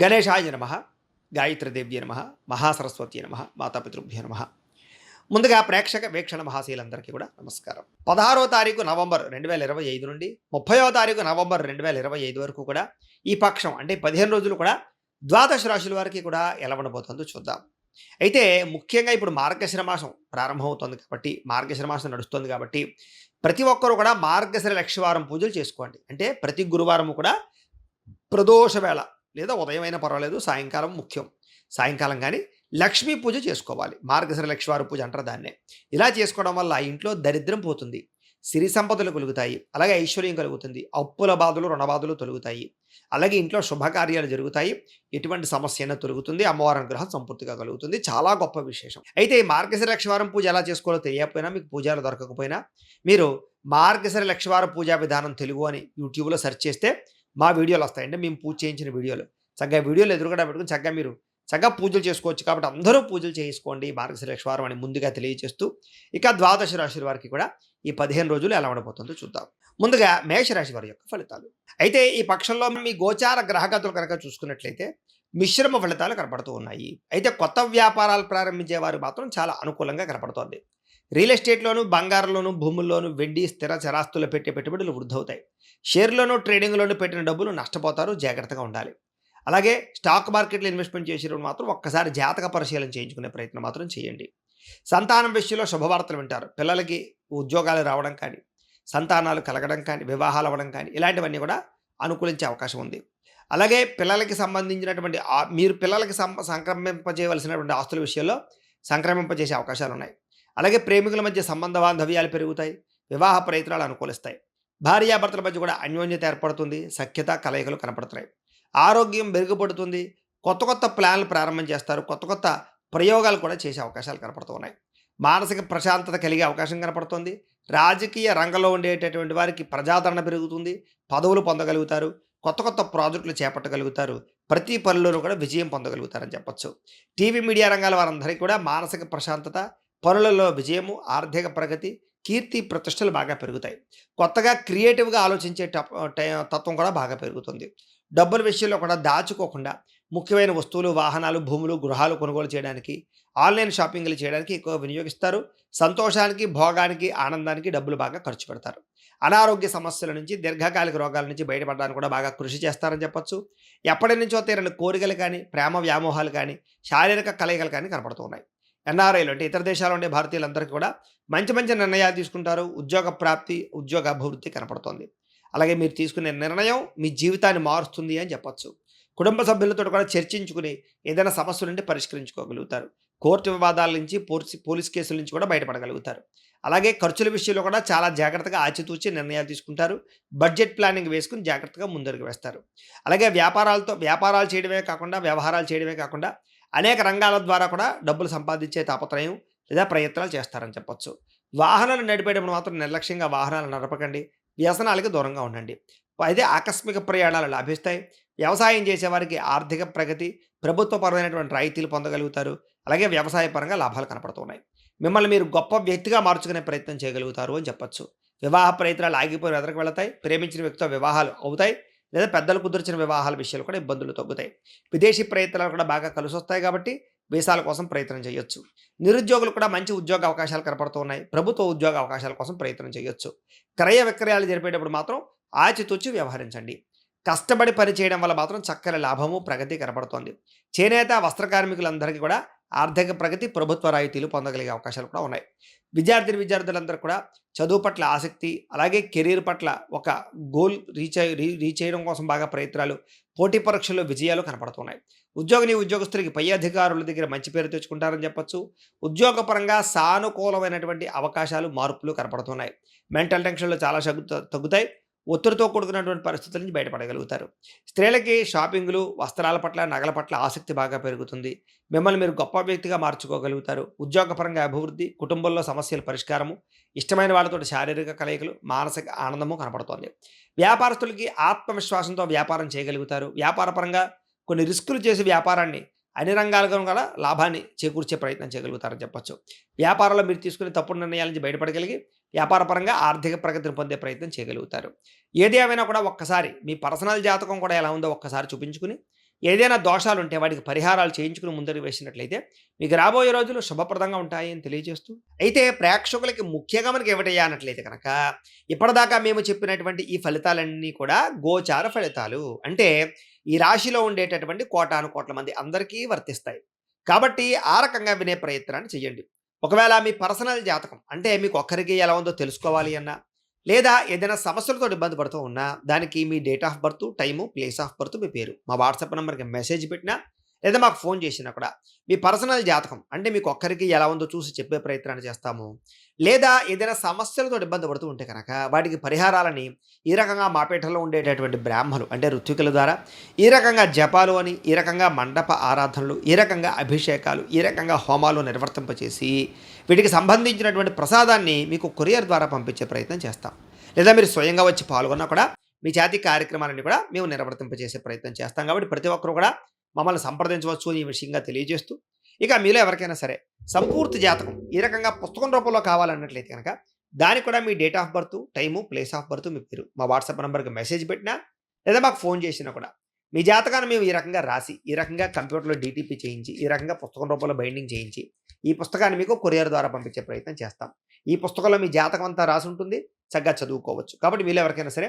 గణేశాయ నమ గాయత్రీదేవ్య నమ మహాసరస్వతి నమ మాతాపితృభ్య నమ. ముందుగా ప్రేక్షక వీక్షణ మహాశీలందరికీ కూడా నమస్కారం. పదహారో తారీఖు నవంబర్ రెండు వేల ఇరవై ఐదు నుండి ముప్పయో తారీఖు నవంబర్ రెండు వేల ఇరవై ఐదు వరకు కూడా ఈ పక్షం అంటే పదిహేను రోజులు కూడా ద్వాదశ రాశుల వారికి కూడా ఎలా ఉండబోతుందో చూద్దాం. అయితే ముఖ్యంగా ఇప్పుడు మార్గశిర మాసం ప్రారంభమవుతుంది కాబట్టి మార్గశిర మాసం నడుస్తుంది కాబట్టి ప్రతి ఒక్కరూ కూడా మార్గశిర లక్షవారం పూజలు చేసుకోండి. అంటే ప్రతి గురువారం కూడా ప్రదోష వేళ లేదా ఉదయం అయినా పర్వాలేదు సాయంకాలం ముఖ్యం. సాయంకాలం కానీ లక్ష్మీ పూజ చేసుకోవాలి. మార్గశిర లక్ష్మీవారి పూజ అంటారు దాన్నే. ఇలా చేసుకోవడం వల్ల ఆ ఇంట్లో దరిద్రం పోతుంది. సిరి సంపదలు కలుగుతాయి. అలాగే ఐశ్వర్యం కలుగుతుంది. అప్పుల బాధలు రుణబాధలు తొలుగుతాయి. అలాగే ఇంట్లో శుభకార్యాలు జరుగుతాయి. ఎటువంటి సమస్య అయినా తొలుగుతుంది. అమ్మవారి అనుగ్రహం సంపూర్తిగా కలుగుతుంది. చాలా గొప్ప విశేషం. అయితే ఈ మార్గశిర లక్షవారం పూజ ఎలా చేసుకోవాలో తెలియకపోయినా మీకు పూజలు దొరకకపోయినా మీరు మార్గశిర లక్షవారం పూజా విధానం తెలుగు అని యూట్యూబ్లో సెర్చ్ చేస్తే మా వీడియోలు వస్తాయండి. మేము పూజ చేయించిన వీడియోలు. చక్కగా వీడియోలు ఎదురుగడ పెట్టుకుని చక్కగా మీరు చక్కగా పూజలు చేసుకోవచ్చు కాబట్టి అందరూ పూజలు చేసుకోండి. మార్గశిర అని ముందుగా తెలియజేస్తూ ఇక ద్వాదశ రాశి వారికి కూడా ఈ పదిహేను రోజులు ఎలా ఉండబోతుందో చూద్దాం. ముందుగా మేషరాశి వారి యొక్క ఫలితాలు. అయితే ఈ పక్షంలో మీ గోచార గ్రహగతులు కనుక చూసుకున్నట్లయితే మిశ్రమ ఫలితాలు కనపడుతూ ఉన్నాయి. అయితే కొత్త వ్యాపారాలు ప్రారంభించే వారు మాత్రం చాలా అనుకూలంగా కనపడుతోంది. రియల్ ఎస్టేట్లోను బంగారంలోను భూముల్లోను వెండి స్థిర చరాస్తులు పెట్టే పెట్టుబడులు వృద్ధవుతాయి. షేర్లోను ట్రేడింగ్లోను పెట్టిన డబ్బులు నష్టపోతారు జాగ్రత్తగా ఉండాలి. అలాగే స్టాక్ మార్కెట్లో ఇన్వెస్ట్మెంట్ చేసేటప్పుడు మాత్రం ఒక్కసారి జాతక పరిశీలన చేయించుకునే ప్రయత్నం మాత్రం చేయండి. సంతానం విషయంలో శుభవార్తలు వింటారు. పిల్లలకి ఉద్యోగాలు రావడం కానీ సంతానాలు కలగడం కానీ వివాహాలు అవ్వడం కానీ ఇలాంటివన్నీ కూడా అనుకూలించే అవకాశం ఉంది. అలాగే పిల్లలకి సంబంధించినటువంటి మీరు పిల్లలకి సం సంక్రమింపజేయవలసినటువంటి ఆస్తుల విషయంలో సంక్రమింపజేసే అవకాశాలు ఉన్నాయి అలాగే ప్రేమికుల మధ్య సంబంధ బాంధవ్యాలు పెరుగుతాయి వివాహ ప్రయత్నాలు అనుకూలిస్తాయి. భార్యాభర్తల మధ్య కూడా అన్యోన్యత ఏర్పడుతుంది సఖ్యత కలయికలు కనపడుతున్నాయి. ఆరోగ్యం మెరుగుపడుతుంది కొత్త కొత్త ప్లాన్లు ప్రారంభం చేస్తారు కొత్త కొత్త ప్రయోగాలు కూడా చేసే అవకాశాలు కనపడుతున్నాయి. మానసిక ప్రశాంతత కలిగే అవకాశం కనపడుతుంది రాజకీయ రంగంలో ఉండేటటువంటి వారికి ప్రజాదరణ పెరుగుతుంది పదవులు పొందగలుగుతారు కొత్త కొత్త ప్రాజెక్టులు చేపట్టగలుగుతారు ప్రతి పనుల్లోనూ కూడా విజయం పొందగలుగుతారని చెప్పచ్చు. టీవీ మీడియా రంగాల వారందరికీ కూడా మానసిక ప్రశాంతత పనులలో విజయము ఆర్థిక ప్రగతి కీర్తి ప్రతిష్టలు బాగా పెరుగుతాయి. కొత్తగా క్రియేటివ్గా ఆలోచించే టప్ తత్వం కూడా బాగా పెరుగుతుంది. డబ్బుల విషయంలో కూడా దాచుకోకుండా ముఖ్యమైన వస్తువులు వాహనాలు భూములు గృహాలు కొనుగోలు చేయడానికి ఆన్లైన్ షాపింగ్లు చేయడానికి ఎక్కువ వినియోగిస్తారు. సంతోషానికి భోగానికి ఆనందానికి డబ్బులు బాగా ఖర్చు పెడతారు. అనారోగ్య సమస్యల నుంచి దీర్ఘకాలిక రోగాల నుంచి బయటపడడానికి కూడా బాగా కృషి చేస్తారని చెప్పొచ్చు. ఎప్పటి నుంచో తీరని కోరికలు కానీ ప్రేమ వ్యామోహాలు కానీ శారీరక కలయికలు కానీ కనపడుతున్నాయి ఎన్ఆర్ఐలు అంటే ఇతర దేశాల్లో ఉండే భారతీయులందరికీ కూడా మంచి మంచి నిర్ణయాలు తీసుకుంటారు. ఉద్యోగ ప్రాప్తి ఉద్యోగ అభివృద్ధి కనపడుతోంది. అలాగే మీరు తీసుకునే నిర్ణయం మీ జీవితాన్ని మారుస్తుంది అని చెప్పొచ్చు. కుటుంబ సభ్యులతో కూడా చర్చించుకుని ఏదైనా సమస్యలు ఉంటే పరిష్కరించుకోగలుగుతారు. కోర్టు వివాదాల నుంచి పోలీస్ పోలీస్ కేసుల నుంచి కూడా బయటపడగలుగుతారు. అలాగే ఖర్చుల విషయంలో కూడా చాలా జాగ్రత్తగా ఆచితూచి నిర్ణయాలు తీసుకుంటారు. బడ్జెట్ ప్లానింగ్ వేసుకుని జాగ్రత్తగా ముందరికి వేస్తారు. అలాగే వ్యాపారాలతో వ్యాపారాలు చేయడమే కాకుండా వ్యవహారాలు చేయడమే కాకుండా అనేక రంగాల ద్వారా కూడా డబ్బులు సంపాదించే తాపత్రయం లేదా ప్రయత్నాలు చేస్తారని చెప్పొచ్చు. వాహనాలు నడిపేటప్పుడు మాత్రం నిర్లక్ష్యంగా వాహనాలు నడపకండి. వ్యసనాలకి దూరంగా ఉండండి. అయితే ఆకస్మిక ప్రయాణాలు లాభిస్తాయి. వ్యవసాయం చేసేవారికి ఆర్థిక ప్రగతి ప్రభుత్వపరమైనటువంటి రాయితీలు పొందగలుగుతారు. అలాగే వ్యవసాయ పరంగా లాభాలు కనపడుతున్నాయి. మిమ్మల్ని మీరు గొప్ప వ్యక్తిగా మార్చుకునే ప్రయత్నం చేయగలుగుతారు అని చెప్పొచ్చు. వివాహ ప్రయత్నాలు ఆగిపోయి ఎదరికి వెళతాయి. ప్రేమించిన వ్యక్తితో వివాహాలు అవుతాయి. లేదా పెద్దలు కుదిర్చిన వివాహాల విషయాలు కూడా ఇబ్బందులు తగ్గుతాయి. విదేశీ ప్రయత్నాలు కూడా బాగా కలిసి వస్తాయి కాబట్టి వీసాల కోసం ప్రయత్నం చేయొచ్చు. నిరుద్యోగులు కూడా మంచి ఉద్యోగ అవకాశాలు కనపడుతున్నాయి ప్రభుత్వ ఉద్యోగ అవకాశాల కోసం ప్రయత్నం చేయొచ్చు. క్రయ విక్రయాలు జరిపేటప్పుడు మాత్రం ఆచితూచి వ్యవహరించండి. కష్టపడి పని చేయడం వల్ల మాత్రం చక్కని లాభము ప్రగతి కనపడుతోంది. చేనేత వస్త్ర కార్మికులందరికీ కూడా ఆర్థిక ప్రగతి ప్రభుత్వ రాయితీలు పొందగలిగే అవకాశాలు కూడా ఉన్నాయి. విద్యార్థిని విద్యార్థులందరూ కూడా చదువు పట్ల ఆసక్తి అలాగే కెరీర్ పట్ల ఒక గోల్ రీచ్ అయ్యి రీ రీచ్ చేయడం కోసం బాగా ప్రయత్నాలు పోటీ పరీక్షల్లో విజయాలు కనపడుతున్నాయి. ఉద్యోగిని ఉద్యోగస్తులకి పై అధికారుల దగ్గర మంచి పేరు తెచ్చుకుంటారని చెప్పొచ్చు. ఉద్యోగపరంగా సానుకూలమైనటువంటి అవకాశాలు మార్పులు కనపడుతున్నాయి. మెంటల్ టెన్షన్లు చాలా తగ్గు తగ్గుతాయి. ఒత్తిడితో కూడుకున్నటువంటి పరిస్థితుల నుంచి బయటపడగలుగుతారు. స్త్రీలకి షాపింగ్లు వస్త్రాల పట్ల నగల పట్ల ఆసక్తి బాగా పెరుగుతుంది. మిమ్మల్ని మీరు గొప్ప వ్యక్తిగా మార్చుకోగలుగుతారు. ఉద్యోగపరంగా అభివృద్ధి కుటుంబంలో సమస్యల పరిష్కారము ఇష్టమైన వాళ్ళతో శారీరక కలయికలు మానసిక ఆనందము కనపడుతోంది. వ్యాపారస్తులకి ఆత్మవిశ్వాసంతో వ్యాపారం చేయగలుగుతారు. వ్యాపారపరంగా కొన్ని రిస్కులు చేసి వ్యాపారాన్ని అన్ని రంగాలుగా గల లాభాన్ని చేకూర్చే ప్రయత్నం చేయగలుగుతారని చెప్పొచ్చు. వ్యాపారంలో మీరు తీసుకునే తప్పుడు నిర్ణయాల నుంచి బయటపడగలిగి వ్యాపారపరంగా ఆర్థిక ప్రగతిని పొందే ప్రయత్నం చేయగలుగుతారు. ఏది ఏమైనా కూడా ఒక్కసారి మీ పర్సనల్ జాతకం కూడా ఎలా ఉందో ఒక్కసారి చూపించుకుని ఏదైనా దోషాలు ఉంటే వాటికి పరిహారాలు చేయించుకుని ముందరికి వేసినట్లయితే మీకు రాబోయే రోజులు శుభప్రదంగా ఉంటాయి అని తెలియజేస్తూ అయితే ప్రేక్షకులకి ముఖ్యంగా మనకి ఏమిటయ్యానట్లయితే కనుక ఇప్పటిదాకా మేము చెప్పినటువంటి ఈ ఫలితాలన్నీ కూడా గోచార ఫలితాలు. అంటే ఈ రాశిలో ఉండేటటువంటి కోటాను కోట్ల మంది అందరికీ వర్తిస్తాయి. కాబట్టి ఆ రకంగా వినే ప్రయత్నాన్ని చేయండి. ఒకవేళ మీ పర్సనల్ జాతకం అంటే మీకు ఒక్కరికి ఎలా ఉందో తెలుసుకోవాలి అన్నా లేదా ఏదైనా సమస్యలతో ఇబ్బంది పడుతూ ఉన్నా దానికి మీ date of birth time place of birth మీ పేరు. మా వాట్సాప్ నెంబర్కి మెసేజ్ పెట్టినా లేదా మాకు ఫోన్ చేసినా కూడా మీ పర్సనల్ జాతకం అంటే మీకు ఒక్కరికి ఎలా ఉందో చూసి చెప్పే ప్రయత్నాన్ని చేస్తాము. లేదా ఏదైనా సమస్యలతో ఇబ్బంది పడుతూ ఉంటే కనుక వాటికి పరిహారాలని ఈ రకంగా మాపేటలో ఉండేటటువంటి బ్రాహ్మలు అంటే ఋత్వికుల ద్వారా ఈ రకంగా జపాలు అని ఈ రకంగా మండప ఆరాధనలు ఈ రకంగా అభిషేకాలు ఈ రకంగా హోమాలు నిర్వర్తింపచేసి వీటికి సంబంధించినటువంటి ప్రసాదాన్ని మీకు కొరియర్ ద్వారా పంపించే ప్రయత్నం చేస్తాం. లేదా మీరు స్వయంగా వచ్చి పాల్గొన్నా కూడా మీ జాతి కార్యక్రమాలన్నీ కూడా మేము నిర్వర్తింపజేసే ప్రయత్నం చేస్తాం. కాబట్టి ప్రతి ఒక్కరు కూడా మమ్మల్ని సంప్రదించవచ్చు అని ఈ విషయంగా తెలియజేస్తూ ఇక మీలో ఎవరికైనా సరే సంపూర్తి జాతకం ఈ రకంగా పుస్తకం రూపంలో కావాలన్నట్లయితే కనుక దానికి కూడా మీ date of birth time place of birth మీ పేరు మా వాట్సాప్ నెంబర్కి మెసేజ్ పెట్టినా లేదా మాకు ఫోన్ చేసినా కూడా మీ జాతకాన్ని మేము ఈ రకంగా రాసి ఈ రకంగా కంప్యూటర్లో డీటీపీ చేయించి ఈ రకంగా పుస్తకం రూపంలో బైండింగ్ చేయించి ఈ పుస్తకాన్ని మీకు కొరియర్ ద్వారా పంపించే ప్రయత్నం చేస్తాం. ఈ పుస్తకంలో మీ జాతకం అంతా రాసి ఉంటుంది చక్కగా చదువుకోవచ్చు. కాబట్టి వీళ్ళు ఎవరికైనా సరే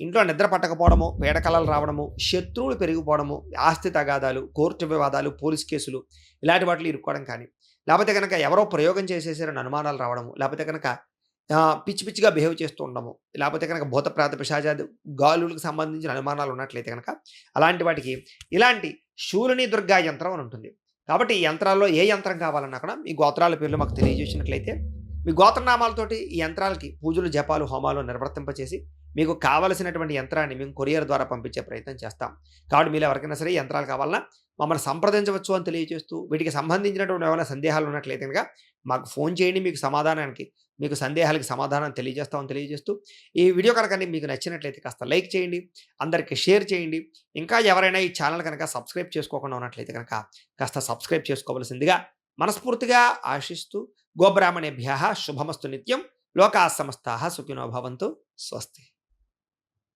ఇంట్లో నిద్ర పట్టకపోవడము పీడకలలు రావడము శత్రువులు పెరిగిపోవడము ఆస్తి తగాదాలు కోర్టు వివాదాలు పోలీస్ కేసులు ఇలాంటి వాటిలో ఇరుక్కోవడం కానీ లేకపోతే కనుక ఎవరో ప్రయోగం చేసేసారని అనుమానాలు రావడము లేకపోతే కనుక పిచ్చి పిచ్చిగా బిహేవ్ చేస్తూ ఉండము లేకపోతే కనుక భూత ప్రాత పిశాచాది గాలులకు సంబంధించిన అనుమానాలు ఉన్నట్లయితే కనుక అలాంటి వాటికి ఇలాంటి శూలని దుర్గా యంత్రం అని ఉంటుంది. కాబట్టి ఈ యంత్రాల్లో ఏ యంత్రం కావాలన్నా కూడా మీ గోత్రాల పేర్లు మాకు తెలియజేసినట్లయితే మీ గోత్రనామాలతోటి ఈ యంత్రాలకి పూజలు జపాలు హోమాలు నిర్వర్తింపచేసి మీకు కావలసినటువంటి యంత్రాన్ని మేము కొరియర్ ద్వారా పంపించే ప్రయత్నం చేస్తాం. కాబట్టి మీరు ఎవరికైనా సరే యంత్రాలు కావాలన్నా మమ్మల్ని సంప్రదించవచ్చు అని తెలియజేస్తూ వీటికి సంబంధించినటువంటి ఏమైనా సందేహాలు ఉన్నట్లయితే కనుక మాకు ఫోన్ చేయండి మీకు సమాధానానికి మీకు సందేహాలకి సమాధానం తెలియజేస్తామని తెలియజేస్తూ ఈ వీడియో కనుక మీకు నచ్చినట్లయితే కాస్త లైక్ చేయండి అందరికీ షేర్ చేయండి. ఇంకా ఎవరైనా ఈ ఛానల్ కనుక సబ్స్క్రైబ్ చేసుకోకుండా ఉన్నట్లయితే కనుక కాస్త సబ్స్క్రైబ్ చేసుకోవలసిందిగా మనస్ఫూర్తిగా ఆశిస్తూ గోబ్రాహ్మణేభ్య శుభమస్తు నిత్యం లోకా సమస్త సుఖినో భవంతు స్వస్తి.